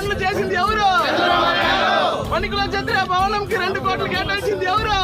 పనులు చేసింది ఎవరు? పనికిలో చంద్ర భవనంకి రెండు కోట్లు కేటాయించింది ఎవరు?